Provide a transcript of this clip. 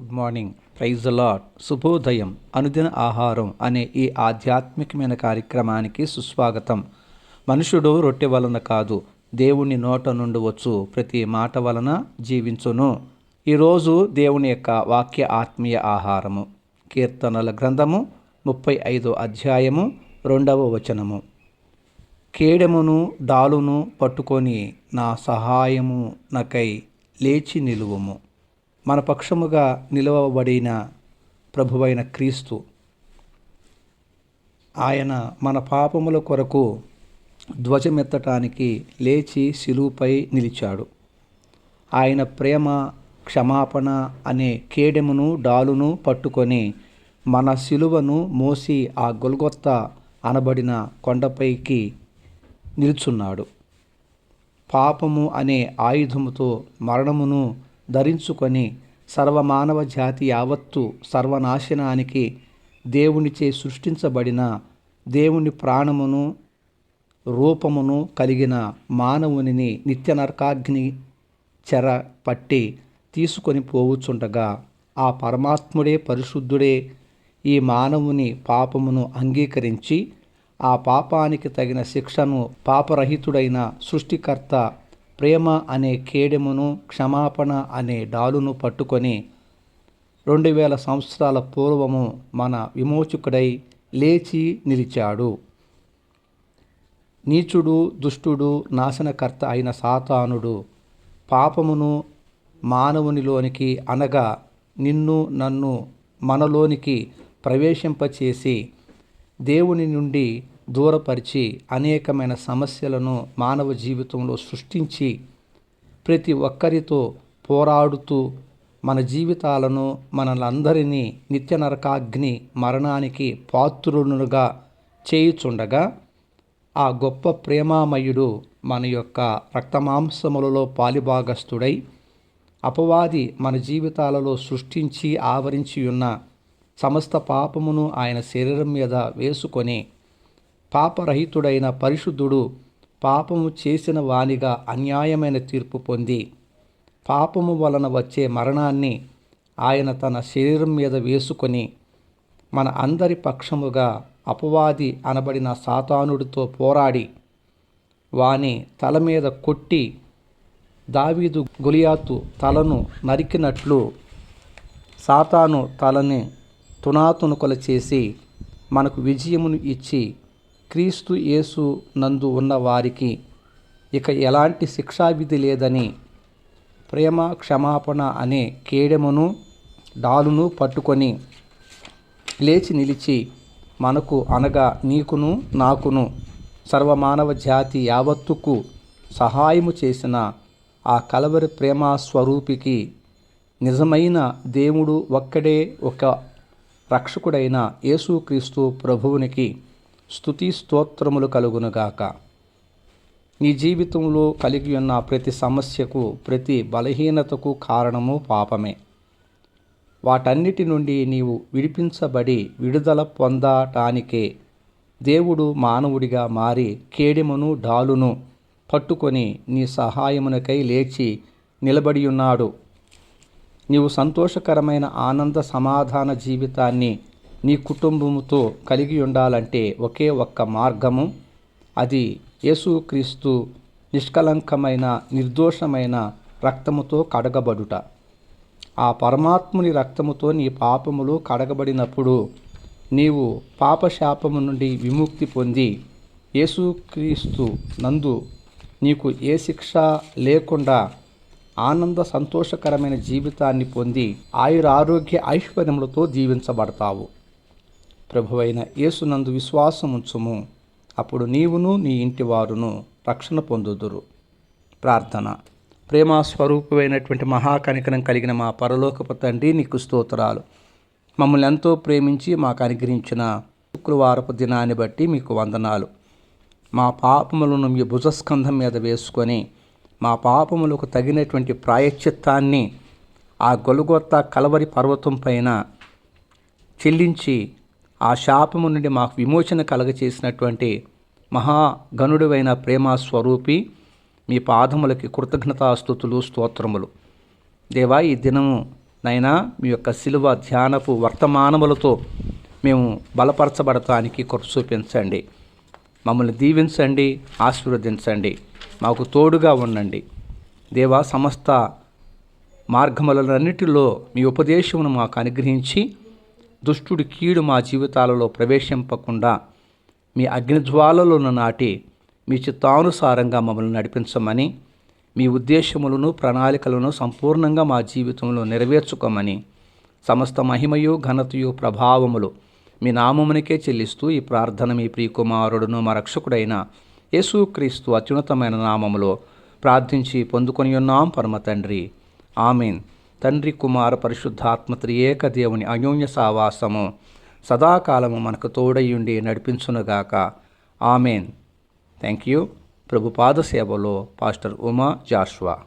Good morning praise allot శుభోదయం అనుదిన ఆహారం అనే ఈ ఆధ్యాత్మికమైన కార్యక్రమానికి సుస్వాగతం. మనుషుడు రొట్టె వలన కాదు దేవుని నోట నుండి వచ్చు ప్రతి మాట వలన జీవించును. ఈరోజు దేవుని యొక్క వాక్య ఆత్మీయ ఆహారము. కీర్తనల గ్రంథము ముప్పై ఐదో అధ్యాయము రెండవ వచనము. కేడెమును డాలును పట్టుకొని నా సహాయము నకై లేచి నిలువుము. మన పక్షముగా నిలవబడిన ప్రభువైన క్రీస్తు. ఆయన మన పాపముల కొరకు ధ్వజమెత్తటానికి లేచి శిలువుపై నిలిచాడు. ఆయన ప్రేమ క్షమాపణ అనే కేడెమును డాలును పట్టుకొని మన శిలువను మోసి ఆ గొల్గొత్త అనబడిన కొండపైకి నిల్చున్నాడు. పాపము అనే ఆయుధముతో మరణమును ధరించుకొని సర్వమానవ జాతి యావత్తు సర్వనాశనానికి దేవునిచే సృష్టించబడిన దేవుని ప్రాణమును రూపమును కలిగిన మానవునిని నిత్య నరకాగ్ని చెర పట్టి తీసుకొని పోవుచుండగా ఆ పరమాత్ముడే పరిశుద్ధుడే ఈ మానవుని పాపమును అంగీకరించి ఆ పాపానికి తగిన శిక్షను పాపరహితుడైన సృష్టికర్త ప్రేమ అనే కేడెమును క్షమాపణ అనే డాలును పట్టుకొని రెండు వేల సంవత్సరాల పూర్వము మన విమోచకుడై లేచి నిలిచాడు. నీచుడు దుష్టుడు నాశనకర్త అయిన సాతానుడు పాపమును మానవునిలోనికి అనగా నిన్ను నన్ను మనలోనికి ప్రవేశింపచేసి దేవుని నుండి దూరపరిచి అనేకమైన సమస్యలను మానవ జీవితంలో సృష్టించి ప్రతి ఒక్కరితో పోరాడుతూ మన జీవితాలను మనలందరినీ నిత్య నరకాగ్ని మరణానికి పాత్రునుగా చేయుచుండగా ఆ గొప్ప ప్రేమామయుడు మన యొక్క రక్తమాంసములలో పాలిభాగస్థుడై అపవాది మన జీవితాలలో సృష్టించి ఆవరించి ఉన్న సమస్త పాపమును ఆయన శరీరం మీద వేసుకొని పాపరహితుడైన పరిశుద్ధుడు పాపము చేసిన వానిగా అన్యాయమైన తీర్పు పొంది పాపము వలన వచ్చే మరణాన్ని ఆయన తన శరీరం మీద వేసుకొని మన అందరి పక్షముగా అపవాది అనబడిన సాతానుడితో పోరాడి వాని తల మీద కొట్టి దావీదు గులియాతు తలను నరికినట్లు సాతాను తలని తునాతునుకలు చేసి మనకు విజయమును ఇచ్చి క్రీస్తు యేసు నందు ఉన్న వారికి ఇక ఎలాంటి శిక్షావిధి లేదని ప్రేమ క్షమాపణ అనే కేడెమును డాలును పట్టుకొని లేచి నిలిచి మనకు అనగా నీకును నాకును సర్వమానవ జాతి యావత్తుకు సహాయము చేసిన ఆ కలవరి ప్రేమ స్వరూపికి నిజమైన దేవుడు ఒక్కడే ఒక రక్షకుడైన యేసుక్రీస్తు ప్రభువునికి స్థుతి స్తోత్రములు కలుగునుగాక నీ జీవితంలో కలిగి ఉన్న ప్రతి సమస్యకు ప్రతి బలహీనతకు కారణము పాపమే. వాటన్నిటి నుండి నీవు విడిపించబడి విడుదల పొందటానికే దేవుడు మానవుడిగా మారి కేడిమను డాలును పట్టుకొని నీ సహాయమునకై లేచి నిలబడి ఉన్నాడు. నీవు సంతోషకరమైన ఆనంద సమాధాన జీవితాన్ని నీ కుటుంబముతో కలిగి ఉండాలంటే ఒకే ఒక్క మార్గము. అది యేసుక్రీస్తు నిష్కలంకమైన నిర్దోషమైన రక్తముతో కడగబడుట. ఆ పరమాత్ముని రక్తముతో నీ పాపములు కడగబడినప్పుడు నీవు పాపశాపము నుండి విముక్తి పొంది యేసుక్రీస్తు నందు నీకు ఏ శిక్ష లేకుండా ఆనంద సంతోషకరమైన జీవితాన్ని పొంది ఆయుర ఆరోగ్య ఐశ్వర్యములతో జీవించబడతావు. ప్రభువైన యేసునందు విశ్వాసముంచుము. అప్పుడు నీవును నీ ఇంటి వారును రక్షణ పొందుదురు. ప్రార్థన. ప్రేమ స్వరూపమైనటువంటి మహాకనికరం కలిగిన మా పరలోకపు తండ్రి నీకు స్తోత్రాలు. మమ్మల్ని ఎంతో ప్రేమించి మాకు అనుగ్రహించిన శుక్రవారపు దినాన్ని బట్టి మీకు వందనాలు. మా పాపములను మీ భుజస్కంధం మీద వేసుకొని మా పాపములకు తగినటువంటి ప్రాయశ్చిత్తాన్ని ఆ గొలుగొత్త కలవరి పర్వతం పైన చెల్లించి ఆ శాపము నుండి మాకు విమోచన కలగచేసినటువంటి మహాగణుడువైన ప్రేమ స్వరూపి మీ పాదములకి కృతజ్ఞతాస్థుతులు స్తోత్రములు. దేవా ఈ దినము నైనా మీ యొక్క శిలువ ధ్యానపు వర్తమానములతో మేము బలపరచబడటానికి కృప చూపించండి. మమ్మల్ని దీవించండి ఆశీర్వదించండి మాకు తోడుగా ఉండండి. దేవా సమస్త మార్గములన్నిటిలో మీ ఉపదేశమును మాకు అనుగ్రహించి దుష్టుడి కీడు మా జీవితాలలో ప్రవేశింపకుండా మీ అగ్నిజ్వాలలను నాటి మీ చిత్తానుసారంగా మమ్మల్ని నడిపించమని మీ ఉద్దేశములను ప్రణాళికలను సంపూర్ణంగా మా జీవితంలో నెరవేర్చుకోమని సమస్త మహిమయు ఘనతయు ప్రభావములు మీ నామమునికే చెల్లిస్తూ ఈ ప్రార్థన మీ ప్రియకుమారుడును మా రక్షకుడైన యేసుక్రీస్తు అత్యున్నతమైన నామములో ప్రార్థించి పొందుకొని ఉన్నాం. పరమ తండ్రి. ఆమెన్. తండ్రి కుమార పరిశుద్ధాత్మ త్రియేక దేవుని అయోన్య సావాసము సదాకాలము మనకు తోడయ్యుండి నడిపించునుగాక. ఆమెన్. థ్యాంక్ యూ ప్రభుపాద సేవలో పాస్టర్ ఉమా జాష్వా.